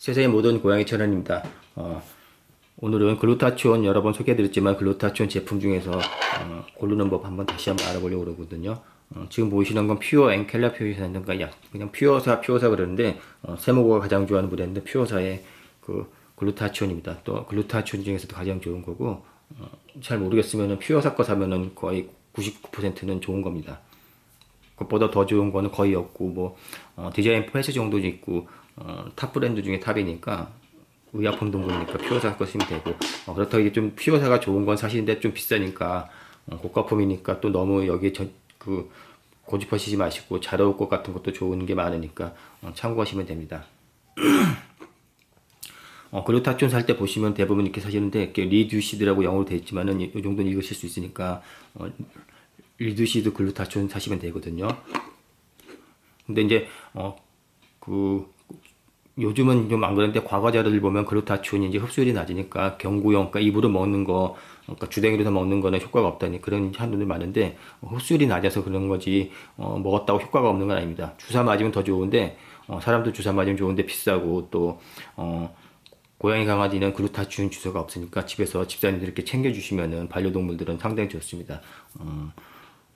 세상의 모든 고양이 천원입니다. 어, 오늘은 글루타치온 여러 번 소개해드렸지만 글루타치온 제품 중에서 어, 고르는 법 한번 다시 한번 알아보려고 그러거든요. 어, 지금 보시는 건 퓨어 앵켈라 표시사인가 그냥 퓨어사 퓨어사 그러는데 어, 세모고가 가장 좋아하는 브랜드 퓨어사의 그 글루타치온입니다. 또 글루타치온 중에서도 가장 좋은 거고 어, 잘 모르겠으면 퓨어사 거 사면은 거의 99%는 좋은 겁니다. 그것보다 더 좋은 거는 거의 없고 뭐 어, 디자인 패스 정도 있고 어, 탑 브랜드 중에 탑이니까 의약품 동물이니까 퓨어사 거 쓰면 되고 어, 그렇다고 이게 좀 퓨어사가 좋은 건 사실인데 좀 비싸니까 어, 고가품이니까 또 너무 여기에 저, 그 고집하시지 마시고 자려올 것 같은 것도 좋은 게 많으니까 어, 참고하시면 됩니다. 어, 글루타치온 살때 보시면 대부분 이렇게 사시는데 이렇게 리듀시드라고 영어로 되어 있지만은 이, 이 정도는 읽으실 수 있으니까 어, 리듀시드 글루타치온 사시면 되거든요. 근데 이제 어 그 요즘은 좀 안 그런데 과거 자료를 보면 글루타치온이 이제 흡수율이 낮으니까 경구용, 그러니까 입으로 먹는 거, 그러니까 주댕이로서 먹는 거는 효과가 없다니 그런 한분들 많은데 어, 흡수율이 낮아서 그런 거지 어, 먹었다고 효과가 없는 건 아닙니다. 주사 맞으면 더 좋은데 어, 사람도 주사 맞으면 좋은데 비싸고 또 어, 고양이 강아지는 글루타치온 주사가 없으니까 집에서 집사님들 이렇게 챙겨주시면은 반려동물들은 상당히 좋습니다. 어,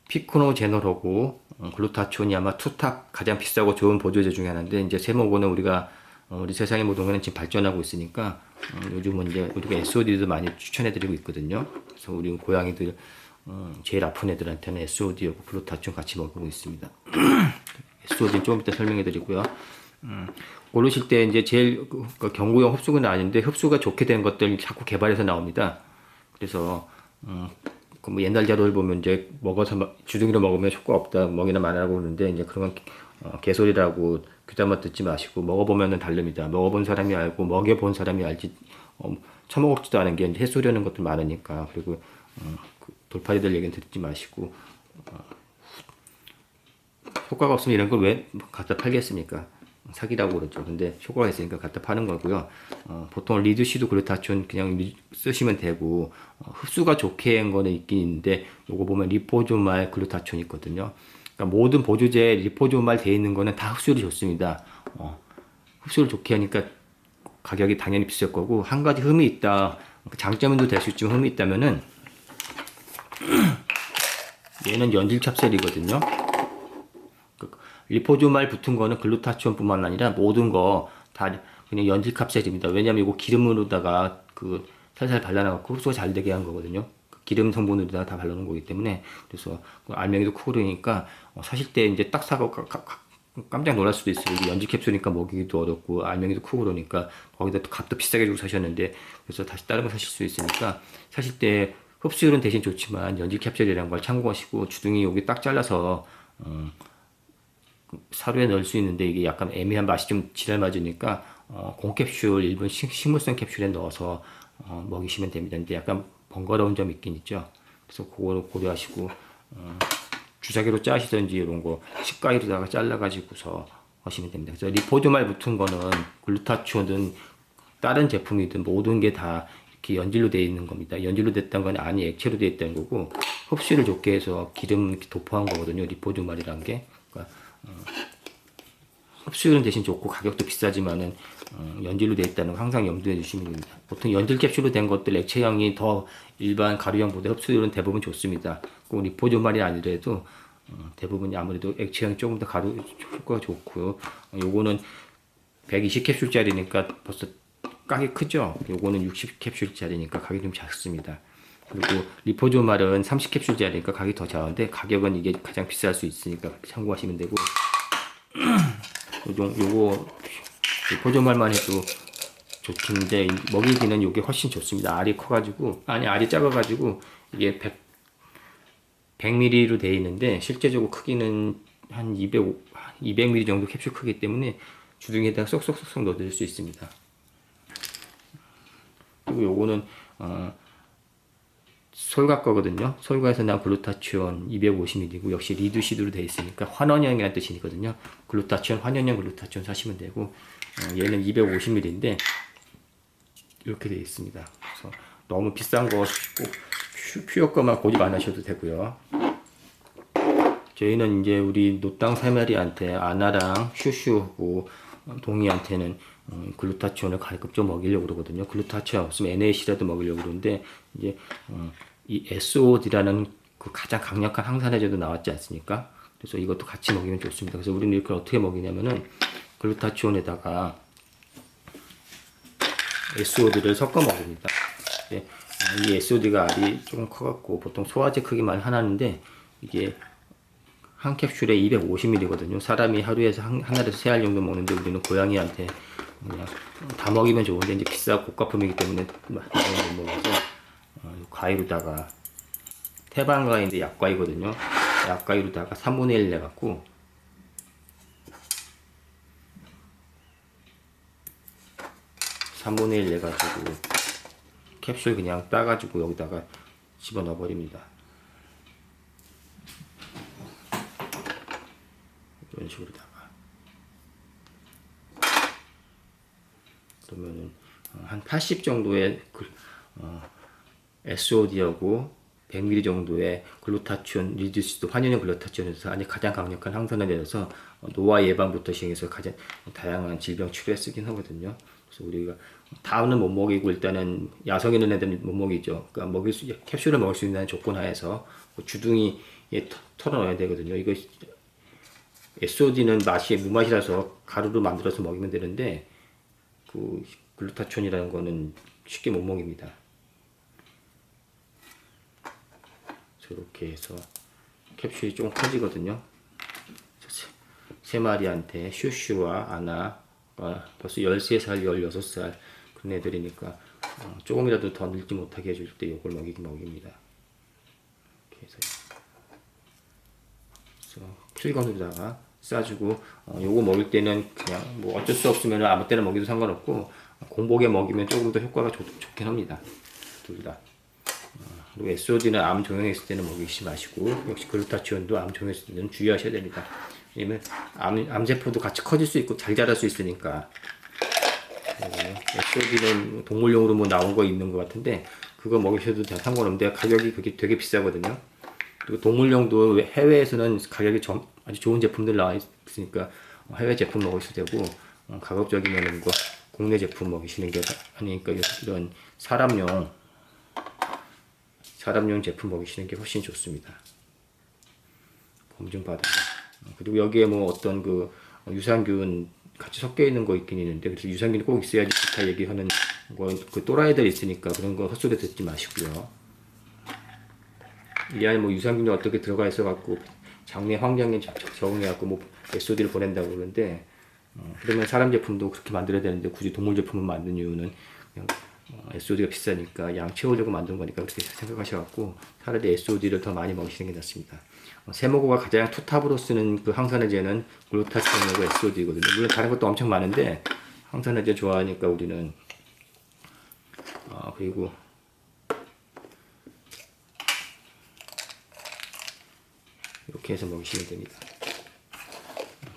피코노 제너로고 어, 글루타치온이 아마 투탑 가장 비싸고 좋은 보조제 중에 하나인데 이제 세모고는 우리가 어, 우리 세상의 모든 거는 지금 발전하고 있으니까 어, 요즘은 이제 우리가 SOD도 많이 추천해드리고 있거든요. 그래서 우리 고양이들 어, 제일 아픈 애들한테는 SOD하고 글루타치온 같이 먹고 있습니다. SOD는 조금 이따 설명해드리고요. 음, 고르실 때 이제 제일 그, 그 경구용 흡수는 아닌데 흡수가 좋게 된 것들 자꾸 개발해서 나옵니다. 그래서 음, 그 뭐 옛날 자료를 보면 이제 먹어서 막 주둥이로 먹으면 효과 없다, 먹이나 마라고 그러는데 이제 그런 건 어, 개소리라고 귀담아 듣지 마시고 먹어보면은 다릅니다. 먹어본 사람이 알고 먹여본 사람이 알지 어, 처먹지도 않은 게 해소려는 것들 많으니까 그리고 어, 그 돌팔이들 얘기는 듣지 마시고 어, 효과가 없으면 이런 걸 왜 갖다 팔겠습니까? 사기라고 그러죠. 근데 효과가 있으니까 갖다 파는 거고요. 어, 보통 리드시도 글루타치온 그냥 리- 쓰시면 되고 어, 흡수가 좋게 한 거는 있긴 있는데 요거 보면 리포조말 글루타치온 있거든요. 그러니까 모든 보조제에 리포조말 돼 있는 거는 다 흡수율이 좋습니다. 어, 흡수를 좋게 하니까 가격이 당연히 비쌀 거고 한 가지 흠이 있다. 장점도 될 수 있지만 흠이 있다면은 얘는 연질 찹쌀이거든요. 그 리포조말 붙은 거는 글루타치온뿐만 아니라 모든 거 다 그냥 연질 캡슐입니다. 왜냐면 이거 기름으로다가 그 살살 발라놔갖고 흡수가 잘 되게 한 거거든요. 그 기름 성분으로다가 다 발라놓은 거기 때문에 그래서 그 알맹이도 크고 그러니까 어, 사실 때 이제 딱 사고 깜짝 놀랄 수도 있어요. 이게 연질 캡슐이니까 먹이기도 어렵고 알맹이도 크고 그러니까 거기다 또 값도 비싸게 주고 사셨는데 그래서 다시 다른 거 사실 수 있으니까 사실 때 흡수율은 대신 좋지만 연질 캡슐이라는 걸 참고하시고 주둥이 여기 딱 잘라서 어, 사료에 넣을 수 있는데 이게 약간 애매한 맛이 좀 지랄 맞으니까 어, 공캡슐 일본 식- 식물성 캡슐에 넣어서 어, 먹이시면 됩니다. 근데 약간 번거로운 점이 있긴 있죠. 그래서 그거를 고려하시고 어, 주사기로 짜시든지 이런 거 식가위로다가 잘라가지고서 하시면 됩니다. 그래서 리포조말 붙은 거는 글루타치온은 다른 제품이든 모든 게 다 이렇게 연질로 되어 있는 겁니다. 연질로 됐던 건 아니 액체로 되어 있다는 거고 흡수를 좋게 해서 기름 도포한 거거든요. 리포조말이라는 게. 그러니까 흡수율은 대신 좋고 가격도 비싸지만은 어, 연질로 되어 있다는 거 항상 염두에 두시면 됩니다. 보통 연질 캡슐로 된 것들 액체형이 더 일반 가루형보다 흡수율은 대부분 좋습니다. 꼭 리포조말이 아니더라도 어, 대부분이 아무래도 액체형이 조금 더 가루 효과가 좋고요. 어, 요거는 120캡슐짜리니까 벌써 가격이 크죠. 요거는 60캡슐짜리니까 가격이 좀 작습니다. 그리고 리포조말은 30캡슐짜리니까 가격이 더 작은데 가격은 이게 가장 비쌀 수 있으니까 참고하시면 되고 요정 요거 보조말만 해도 좋긴데 먹이기는 요게 훨씬 좋습니다. 알이 커가지고 아니 알이 작아가지고 이게 100 100ml로 되어 있는데 실제적으로 크기는 한 200, 200ml 정도 캡슐 크기 때문에 주둥이에다가 쏙쏙쏙쏙 넣어드릴 수 있습니다. 그리고 요거는 어, 솔가 거거든요. 솔가에서 나온 글루타치온 250ml고 역시 리두시드로 되어 있으니까 환원형이라는 뜻이거든요. 글루타치온 환원형 글루타치온 사시면 되고 어, 얘는 250ml인데 이렇게 되어 있습니다. 그래서 너무 비싼 거 꼭 퓨어 거만 고집 안 하셔도 되고요. 저희는 이제 우리 노땅 세마리한테 아나랑 슈슈하고 어, 동이한테는 어, 글루타치온을 가급적 먹이려고 그러거든요. 글루타치온 없으면 NAC라도 먹이려고 그러는데 이제 어, 이 SOD라는 그 가장 강력한 항산화제도 나왔지 않습니까? 그래서 이것도 같이 먹이면 좋습니다. 그래서 우리는 이렇게 어떻게 먹이냐면은 글루타치온에다가 SOD를 섞어 먹습니다. 예, 이 SOD가 알이 조금 커갖고 보통 소화제 크기만 하나인데 이게 한 캡슐에 250ml거든요. 사람이 하루에서 한, 하나에서 세 알 정도 먹는데 우리는 고양이한테 그냥 다 먹이면 좋은데 이제 비싸 고가품이기 때문에 많이 못 먹어서 어, 과일로다가 태반과인데 약과이거든요. 약과이로다가 3분의 1 내갖고 삼분의1 내가지고 캡슐 그냥 따가지고 여기다가 집어넣어 버립니다. 이런 식으로다가 그러면은 어, 한80 정도의 글- 어, SOD하고 100ml 정도의 글루타치온 리듀스드 환연형 글루타치온에서 아니 가장 강력한 항산화에 대해서 어, 노화 예방부터 시행해서 가장 다양한 질병 치료에 쓰긴 하거든요. 그래서 우리가 다음은 못 먹이고 일단은 야성 있는 애들은 못 먹이죠. 그러니까 먹일 수 캡슐을 먹을 수 있는 조건 하에서 그 주둥이에 터- 털어넣어야 되거든요. 이거 SOD는 맛이 무맛이라서 가루로 만들어서 먹이면 되는데 그 글루타치온이라는 거는 쉽게 못 먹입니다. 저렇게 해서 캡슐이 좀 커지거든요. 세, 세 마리한테 슈슈와 아나가 벌써 13살, 16살 그런 애들이니까 어, 조금이라도 더 늙지 못하게 해줄 때 이걸 먹이긴 먹입니다. 이렇게 해서 그래서 필건으로다가 싸주고 어, 요거 먹을 때는 그냥 뭐 어쩔 수 없으면 아무 때나 먹여도 상관없고 공복에 먹이면 조금 더 효과가 좋, 좋긴 합니다. 둘 다. 어, 그리고 SOD는 암 종양했을 때는 먹이지 마시고 역시 글루타치온도 암 종양했을 때는 주의하셔야 됩니다. 왜냐면 암, 암세포도 같이 커질 수 있고 잘 자랄 수 있으니까 SOD는 동물용으로 뭐 나온 거 있는 것 같은데 그거 먹이셔도 다 상관없는데 가격이 그게 되게 비싸거든요. 그리고 동물용도 해외에서는 가격이 좀 아주 좋은 제품들 나와 있으니까 해외 제품 먹으셔도 되고 어, 가급적이면 뭐 국내 제품 먹이시는 게 아니니까 이런 사람용 사람용 제품 먹이시는 게 훨씬 좋습니다. 검증 받아. 그리고 여기에 뭐 어떤 그 유산균 같이 섞여 있는 거 있긴 있는데 그래서 유산균이 꼭 있어야지 좋다 얘기하는 거그 또라이들 있으니까 그런 거 헛소리 듣지 마시고요. 이 안에 뭐 유산균이 어떻게 들어가 있어 갖고 장내 환경에 적- 적응해 갖고 뭐 SOD를 보낸다고 그러는데 어, 그러면 사람 제품도 그렇게 만들어야 되는데 굳이 동물 제품을 만든 이유는 그냥 어, SOD가 비싸니까 양 채우려고 만든 거니까 그렇게 생각하셔갖고 차라리 SOD를 더 많이 먹이시는 게 낫습니다. 어, 세모고가 가장 투탑으로 쓰는 그 항산화제는 글루타치온하고 SOD거든요. 물론 다른 것도 엄청 많은데 항산화제 좋아하니까 우리는 어, 그리고 이렇게 해서 먹이시면 됩니다.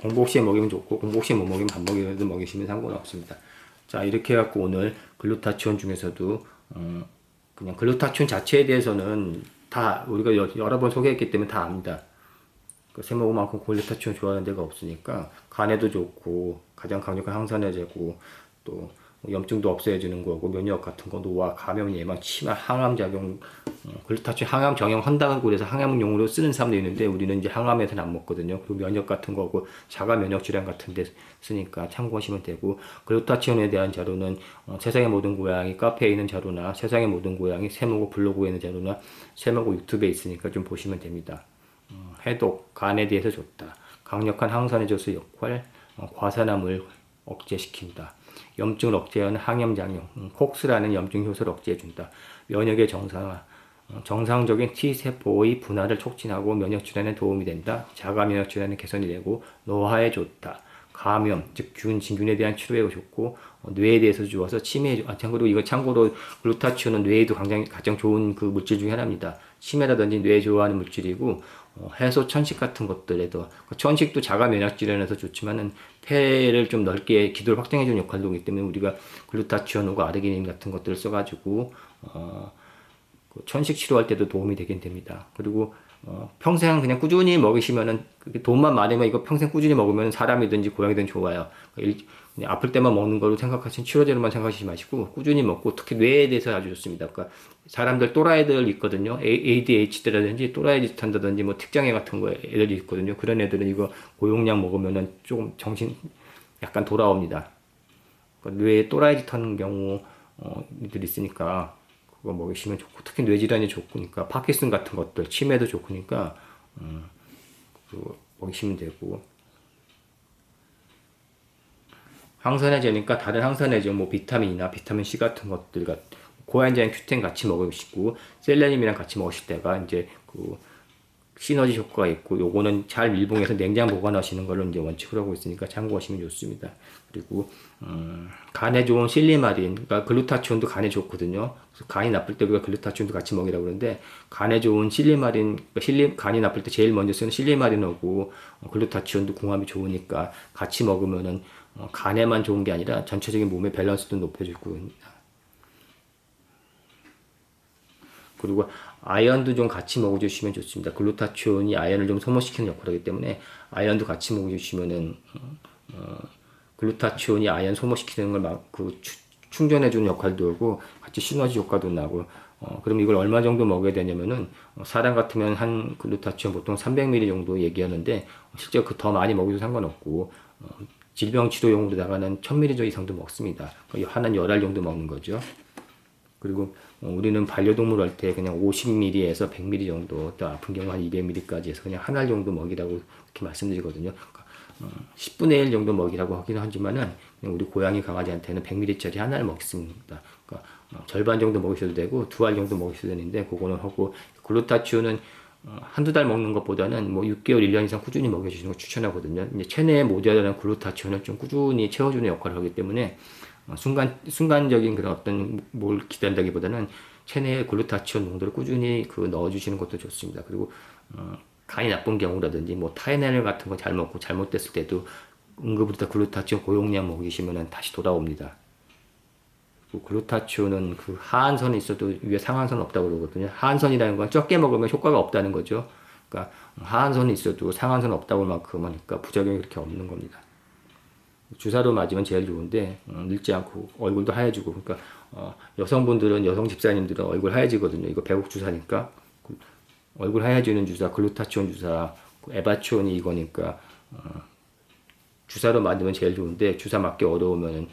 공복 시에 먹이면 좋고 공복 시에 못 먹이면 밥 먹이도 먹이시면 상관없습니다. 자 이렇게 해갖고 오늘 글루타치온 중에서도 어, 그냥 글루타치온 자체에 대해서는 다 우리가 여, 여러 번 소개했기 때문에 다 압니다. 그 세모만큼 글루타치온 좋아하는 데가 없으니까 간에도 좋고 가장 강력한 항산화제고 또 염증도 없애주는 거고 면역 같은 거 노화 감염 예방 치마 항암 작용 어, 글루타치온 항암 정형한다고 그래서 항암용으로 쓰는 사람도 있는데 우리는 이제 항암에서는 안 먹거든요. 그리고 면역 같은 거고 자가 면역 질환 같은 데 쓰니까 참고하시면 되고 글루타치온에 대한 자료는 어, 세상의 모든 고양이 카페에 있는 자료나 세상의 모든 고양이 세모고 블로그에 있는 자료나 세모고 유튜브에 있으니까 좀 보시면 됩니다. 어, 해독, 간에 대해서 좋다. 강력한 항산화제로서 역할, 어, 과산화물 억제시킨다. 염증을 억제하는 항염작용, 음, 콕스라는 염증 효소를 억제해준다. 면역의 정상화, 어, 정상적인 T세포의 분할을 촉진하고 면역 질환에 도움이 된다. 자가 면역 질환의 개선이 되고 노화에 좋다. 감염, 즉 균, 진균에 대한 치료에 좋고 어, 뇌에 대해서 좋아서 치매에 좋- 아 참고로 이거 참고로 글루타치온은 뇌에도 가장 가장 좋은 그 물질 중에 하나입니다. 치매라든지 뇌에 좋아하는 물질이고 어, 해소 천식 같은 것들에도 그 천식도 자가 면역 질환에서 좋지만은 폐를 좀 넓게 기도를 확장해 주는 역할도 있기 때문에 우리가 글루타치온과 아르기닌 같은 것들을 써가지고 어, 그 천식 치료할 때도 도움이 되긴 됩니다. 그리고 어, 평생 그냥 꾸준히 먹이시면은 돈만 많으면 이거 평생 꾸준히 먹으면 사람이든지 고양이든 좋아요. 일- 그냥 아플 때만 먹는 거로 생각하시면 치료제로만 생각하시지 마시고 꾸준히 먹고 특히 뇌에 대해서 아주 좋습니다. 그러니까 사람들 또라이들 있거든요. ADHD라든지 또라이 짓 한다든지 뭐 특장애 같은 거 애들이 있거든요. 그런 애들은 이거 고용량 먹으면은 조금 정신 약간 돌아옵니다. 그러니까 뇌에 또라이 짓 하는 경우 어, 있으니까 그거 먹이시면 좋고 특히 뇌질환이 좋으니까 파킨슨 같은 것들 치매도 좋으니까 음, 먹이시면 되고 항산화제니까 다른 항산화제 뭐 비타민이나 비타민 C 같은 것들 같 고안자인 큐텐 같이 먹으시고 셀레늄이랑 같이 먹으실 때가 이제 그 시너지 효과가 있고 요거는 잘 밀봉해서 냉장 보관하시는 걸로 이제 원칙으로 하고 있으니까 참고하시면 좋습니다. 그리고 음, 간에 좋은 실리마린, 그러니까 글루타치온도 간에 좋거든요. 그래서 간이 나쁠 때 우리가 글루타치온도 같이 먹이라고 그러는데 간에 좋은 실리마린, 그러니까 실리, 간이 나쁠 때 제일 먼저 쓰는 실리마린하고 어, 글루타치온도 궁합이 좋으니까 같이 먹으면은 어, 간에만 좋은 게 아니라 전체적인 몸의 밸런스도 높여주고 그리고 아연도 좀 같이 먹어주시면 좋습니다. 글루타치온이 아연을 좀 소모시키는 역할을 하기 때문에 아연도 같이 먹어주시면은 어, 어, 글루타치온이 아연 소모시키는 걸 막 그 충전해주는 역할도 하고 같이 시너지 효과도 나고 어, 그럼 이걸 얼마 정도 먹어야 되냐면은 어, 사람 같으면 한 글루타치온 보통 300ml 정도 얘기하는데 실제 그 더 많이 먹어도 상관없고 어, 질병 치료용으로 나가는 1000ml 이상도 먹습니다. 하나는 열알 정도 먹는 거죠. 그리고 어, 우리는 반려동물 할 때 그냥 50ml에서 100ml 정도 또 아픈 경우 한 200ml까지 해서 그냥 한 알 정도 먹이라고 이렇게 말씀드리거든요. 그러니까 어, 10분의 1 정도 먹이라고 하긴 하지만은 우리 고양이 강아지한테는 100ml짜리 한알 먹습니다. 그러니까 어, 절반 정도 먹이셔도 되고 두 알 정도 먹이셔도 되는데 그거는 하고 글루타치온은 어, 한두 달 먹는 것보다는 뭐 6개월, 1년 이상 꾸준히 먹여주시는 걸 추천하거든요. 이제 체내에 모자라는 글루타치온을 좀 꾸준히 채워주는 역할을 하기 때문에 어, 순간 순간적인 그런 어떤 뭘 기다린다기보다는 체내에 글루타치온 농도를 꾸준히 그 넣어주시는 것도 좋습니다. 그리고 어, 간이 나쁜 경우라든지 뭐 타이넬 같은 거 잘 먹고 잘못됐을 때도 응급으로 글루타치온 고용량 먹이시면은 다시 돌아옵니다. 그 글루타치온은 그 하한선이 있어도 위에 상한선 없다고 그러거든요. 하한선이라는 건 적게 먹으면 효과가 없다는 거죠. 그러니까 하한선이 있어도 상한선 없다고 할 만큼은 그러니까 부작용이 그렇게 없는 겁니다. 주사로 맞으면 제일 좋은데 어, 늙지 않고 얼굴도 하얘지고 그러니까 어, 여성분들은 여성 집사님들은 얼굴 하얘지거든요. 이거 배국 주사니까 그 얼굴 하얘지는 주사, 글루타치온 주사, 그 에바치온이 이거니까 어, 주사로 맞으면 제일 좋은데 주사 맞기 어려우면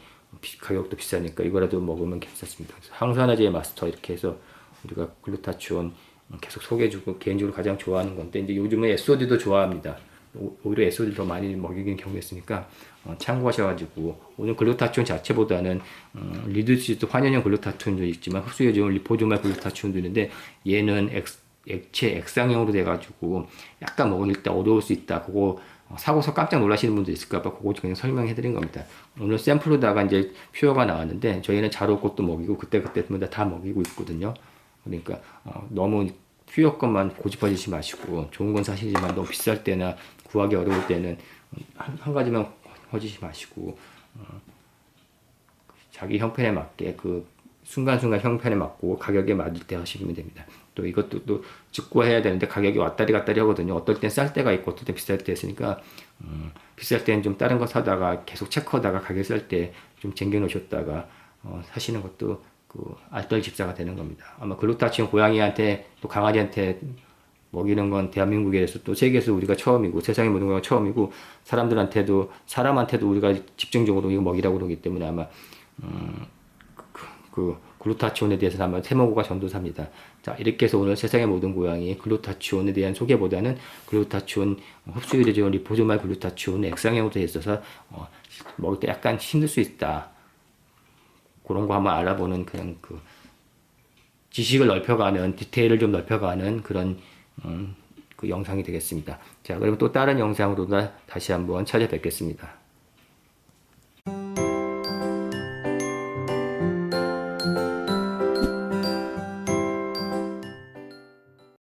가격도 비싸니까 이거라도 먹으면 괜찮습니다. 항산화제 마스터 이렇게 해서 우리가 글루타치온 계속 소개해주고 개인적으로 가장 좋아하는 건데 이제 요즘에 SOD도 좋아합니다. 오- 오히려 SOD를 더 많이 먹이는 경우가 있으니까 어, 참고하셔가지고 오늘 글루타치온 자체보다는 음, 리드시드 환연형 글루타치온도 있지만 좋은 리포조말 글루타치온도 있는데 얘는 액, 액체 액상형으로 돼가지고 약간 때 어려울 수 있다. 그거 어, 사고서 깜짝 놀라시는 분도 있을까봐 그거 그냥 설명해 드린 겁니다. 오늘 샘플로다가 이제 퓨어가 나왔는데 저희는 자로꽃도 먹이고 그때그때마다 다 먹이고 있거든요. 그러니까 어, 너무 퓨어 것만 고집하지 마시고 좋은 건 사실이지만 너무 비쌀 때나 구하기 어려울 때는 한, 한 가지만 허지지 마시고 어, 자기 형편에 맞게 그 순간순간 형편에 맞고 가격에 맞을 때 하시면 됩니다. 또 이것도 또 직구해야 되는데 가격이 왔다리 갔다리 하거든요. 어떨 땐 쌀 때가 있고 어떨 땐 비쌀 때 있으니까 음, 비쌀 때는 좀 다른 거 사다가 계속 체크하다가 가격 쌀 때 좀 쟁겨 놓으셨다가 어, 사시는 것도 그 알뜰 집사가 되는 겁니다. 아마 글루타치온 고양이한테 또 강아지한테 먹이는 건 대한민국에서 또 세계에서 우리가 처음이고 세상의 모든 건 처음이고 사람들한테도 사람한테도 우리가 집중적으로 이거 먹이라고 그러기 때문에 아마 음, 그, 그 글루타치온에 대해서는 아마 세모고가 전도사입니다. 자 이렇게 해서 오늘 세상의 모든 고양이 글루타치온에 대한 소개보다는 글루타치온 흡수율이 좋은 리포조말 글루타치온 액상형으로 있어서 어, 먹을 때 약간 힘들 수 있다. 그런 거 한번 알아보는 그냥 그 지식을 넓혀가는 디테일을 좀 넓혀가는 그런 음, 그 영상이 되겠습니다. 자, 그리고 또 다른 영상으로 다시 한번 찾아뵙겠습니다.